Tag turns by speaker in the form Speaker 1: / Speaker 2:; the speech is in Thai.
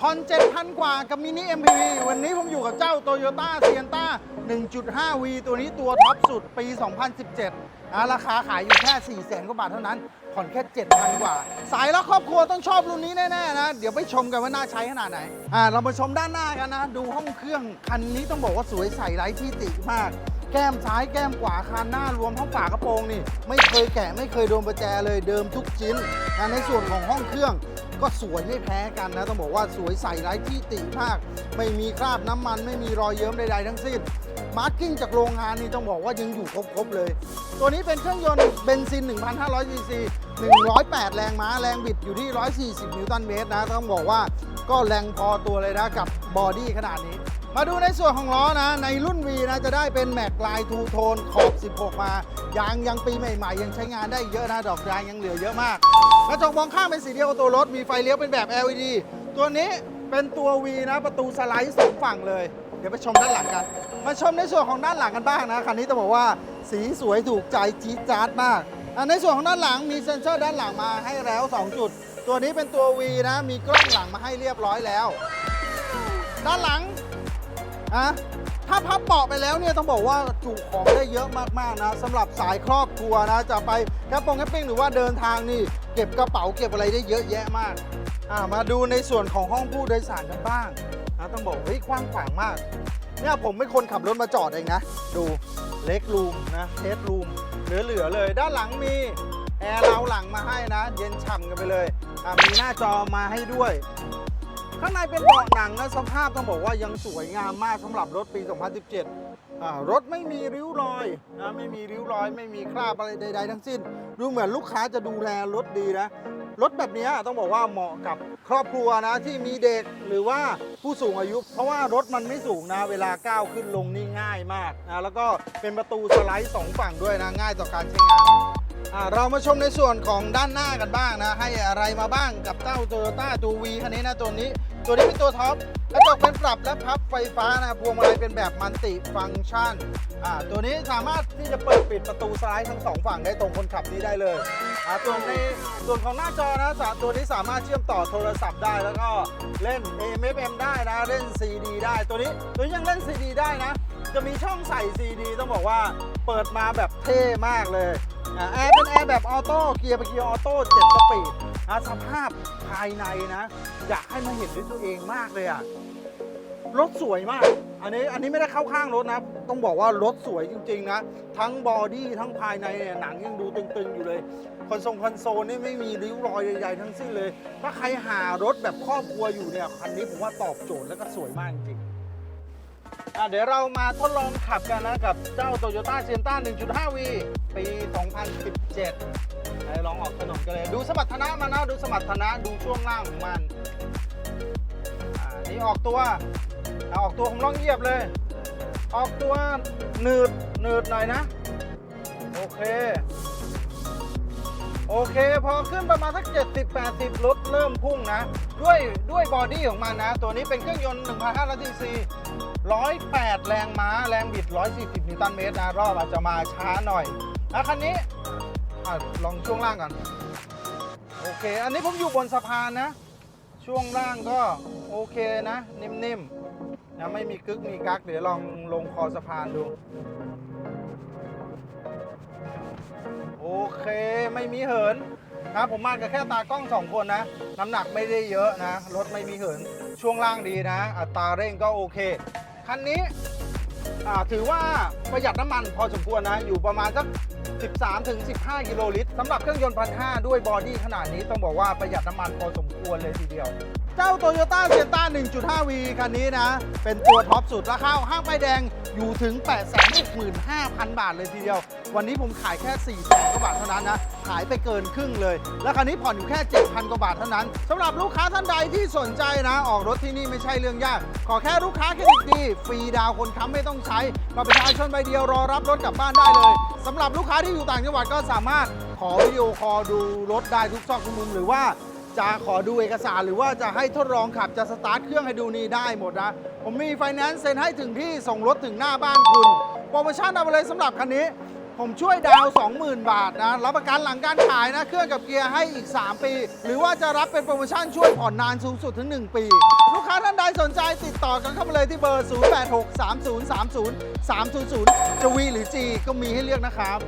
Speaker 1: ผ่อน7,000 กว่ากับมินิ MPV วันนี้ผมอยู่กับเจ้า Toyota s i e n t a 1.5V ตัวนี้ตัวท็อปสุดปี 2017นะราคาขายอยู่แค่ 4 0 0 0 0กว่าบาทเท่านั้น ผ่อนแค่ 7,000 กว่า สายแล้วครอบครัวต้องชอบรุ่นนี้แน่ ๆ นะ เดี๋ยวไปชมกันว่าน่าใช้ขนาดไหนอ่าเรามาชมด้านหน้ากันนะ ดูห้องเครื่อง คันนี้ต้องบอกว่าสวยใสไร้ที่ติมาก ก้มซ้ายแก้มขวาคานหน้ารวมทั้งฝากระโปรงนี่ ไม่เคยแกะไม่เคยโดนประแจเลยเดิมทุกชิ้นนะในส่วนของห้องเครื่องก็สวยไม่แพ้กันนะ ต้องบอกว่าสวยใสไร้ที่ติมาก ไม่มีคราบน้ำมันไม่มีรอยเยิ้มใดๆทั้งสิ้นมาร์กิ้งจากโรงงานนี่ต้องบอกว่ายังอยู่ครบๆเลย ตัวนี้เป็นเครื่องยนต์เบนซิน 1,500ซีซี108 แรงม้าแรงบิดอยู่ที่ 140 นิวตันเมตรนะ ต้องบอกว่า ก็แรงพอตัวเลยนะกับบอดี้ขนาดนี้ มาดูในส่วนของล้อนะ ในรุ่น V นะจะได้เป็นแม็กลายทูโทนขอบ 16 มายางยังปีใหม่ๆ ยังใช้งานได้เยอะนะ ดอกยางยังเหลือเยอะมากกระจกมองข้างเป็นสีเดียวกับตัวรถมีไฟเลี้ยวเป็นแบบ LED ตัวนี้เป็นตัว V นะ ประตูสไลด์สองฝั่งเลย เดี๋ยวไปชมด้านหลังกัน มาชมในส่วนของด้านหลังกันบ้างนะคันนี้ต้องบอกว่าสีสวยถูกใจจี๊ดจ๊าดมากในส่วนของด้านหลังมีเซ็นเซอร์ด้านหลังมาให้แล้ว 2 จุด ตัวนี้เป็นตัว V นะ มีกล้องหลังมาให้เรียบร้อยแล้ว ด้านหลังอะถ้าพับเบาะไปแล้วเนี่ยต้องบอกว่าจุของได้เยอะมากๆนะสำหรับสายครอบครัวนะ จะไปแคปปงแคปปิ้งหรือว่าเดินทางนี่ เก็บกระเป๋าเก็บอะไรได้เยอะแยะมากอ่ามาดูในส่วนของห้องผู้โดยสารกันบ้างนะต้องบอกเฮ้ยกว้างขวางมาก เนี่ยผมเป็นคนขับรถมาจอดเองนะ ดูเล็กรูมนะเทสรูมเหลือๆเลย ด้านหลังมีแอร์เราหลังมาให้นะ เย็นฉ่ำกันไปเลย อ่ามีหน้าจอมาให้ด้วย ข้างในเป็นเบาะหนังนะสภาพต้องบอกว่ายังสวยงามมากสำหรับรถปี 2017อ่ารถไม่มีริ้วรอยนะไม่มีริ้วรอย ไม่มีคราบอะไรใด ๆ ทั้งสิ้น ดูเหมือนลูกค้าจะดูแลรถดีนะรถแบบนี้ต้องบอกว่าเหมาะกับครอบครัวนะที่มีเด็กหรือว่าผู้สูงอายุ เพราะว่ารถมันไม่สูงนะ เวลาก้าวขึ้นลงนี่ง่ายมากนะแล้วก็เป็นประตูสไลด์สองฝั่งด้วยนะง่ายต่อการใช้งาน เรามาชมในส่วนของด้านหน้ากันบ้างนะ ให้อะไรมาบ้างกับเจ้า Toyota ตัว V คันนี้นะตัวนี้ ตัวนี้เป็นตัวท็อปกระจกเป็นปรับและพับไฟฟ้านะพวงมาลัยเป็นแบบมัลติฟังก์ชันอ่าตัวนี้สามารถที่จะเปิดปิดประตูซ้ายทั้งสองฝั่งได้ตรงคนขับนี้ได้เลยส่วนในส่วนของหน้าจอนะตัวนี้สามารถเชื่อมต่อโทรศัพท์ได้แล้วก็เล่น AM FM ได้นะเล่น CD ได้ตัวนี้ตัวนี้ยังเล่น CD ได้นะ จะมีช่องใส่ CD ต้องบอกว่าเปิดมาแบบเท่มากเลย อ่าแอร์เป็นแอร์แบบออโต้เกียร์เป็นเกียร์ออโต้เจ็ดสปีดนะสภาพภายในนะ อยากให้มาเห็นด้วยตัวเองมากเลยอะรถสวยมาก อันนี้อันนี้ไม่ได้เข้าข้างรถนะ ต้องบอกว่ารถสวยจริงๆนะ ทั้งบอดี้ทั้งภายในเนี่ยหนังยังดูตึงๆ อยู่เลย คอนโซลคอนโซลนี่ไม่มีริ้วรอยใหญ่ๆทั้งสิ้นเลย ถ้าใครหารถแบบครอบครัวอยู่เนี่ย คันนี้ผมว่าตอบโจทย์แล้วก็สวยมากจริง อะเดี๋ยวเรามาทดลองขับกันนะกับเจ้า Toyota s i e n t a 1.5V ปี 2017ไปลองออกถนนกันเลย ดูสมรรถนะมันนะดูสมรรถนะดูช่วงล่างของมันอ่านี่ออกตัวเอาออกตัวผมลองเหยียบเลย ออกตัวหนืดหนืดหน่อยนะ โอเค โอเค พอขึ้นประมาณสัก 70-80 รถเริ่มพุ่งนะ ด้วยด้วยบอดี้ของมันนะ ตัวนี้เป็นเครื่องยนต์ 1,500ซีซี108 แรงม้า แรงบิด 140 นิวตันเมตรนะ รอบอาจจะมาช้าหน่อยนะคันนี้อลองช่วงล่างก่อน โอเค อันนี้ผมอยู่บนสะพานนะ ช่วงล่างก็โอเคนะ นิ่มๆนะไม่มีกึกมีกัก เดี๋ยวลองลงคอสะพานดู ม่มีเหินนะผมมากับแค่ตากล้องสองคนนะ น้ำหนักไม่ได้เยอะนะ รถไม่มีเหิน ช่วงล่างดีนะ อัตราเร่งก็โอเค คันนี้ถือว่าประหยัดน้ำมันพอสมควรนะ อยู่ประมาณสัก 13-15 กิโลลิตรสำหรับเครื่องยนต์พันห้าด้วยบอดี้ขนาดนี้ต้องบอกว่าประหยัดน้ำมันพอสมควรเลยทีเดียว เจ้า Toyota s i e n t a 1.5V คันนี้นะ เป็นตัวท็อปสุดราคาห้างป้ายแดง อยู่ถึง 865,000 บาทเลยทีเดียว วันนี้ผมขายแค่4 0 0 0 0กว่าบาทเท่านั้นนะ ขายไปเกินครึ่งเลย แล้วคันนี้ผ่อนอยู่แค่ 7,000 กว่าบาทเท่านั้นสำหรับลูกค้าท่านใดที่สนใจนะ ออกรถที่นี่ไม่ใช่เรื่องยาก ขอแค่ลูกค้าเครดิตดีฟรีดาวน์คนค้ำไม่ต้องใช้บัตรประชาชนใบเดียวรอรับรถกลับบ้านได้เลยสำหรับลูกค้าที่อยู่ต่างจังหวัดก็สามารถขอวิดีโอคอลดูรถได้ทุกซอกทุกมุมหรือว่า จะขอดูเอกสารหรือว่าจะให้ทดลองขับจะสตาร์ทเครื่องให้ดูนี่ได้หมดนะ ผมมีไฟแนนซ์เซ็นให้ถึงที่ส่งรถถึงหน้าบ้านคุณ โปรโมชั่นเอาไปเลยสำหรับคันนี้ ผมช่วยดาว 20,000 บาทนะ รับประกันหลังการขายนะ เครื่องกับเกียร์ให้อีก 3 ปี หรือว่าจะรับเป็นโปรโมชั่นช่วยผ่อนนานสูงสุดถึง 1 ปี ลูกค้าท่านใดสนใจติดต่อกันเข้ามาเลยที่เบอร์ 0863030300 จะวีหรือ G ก็มีให้เลือกนะครับ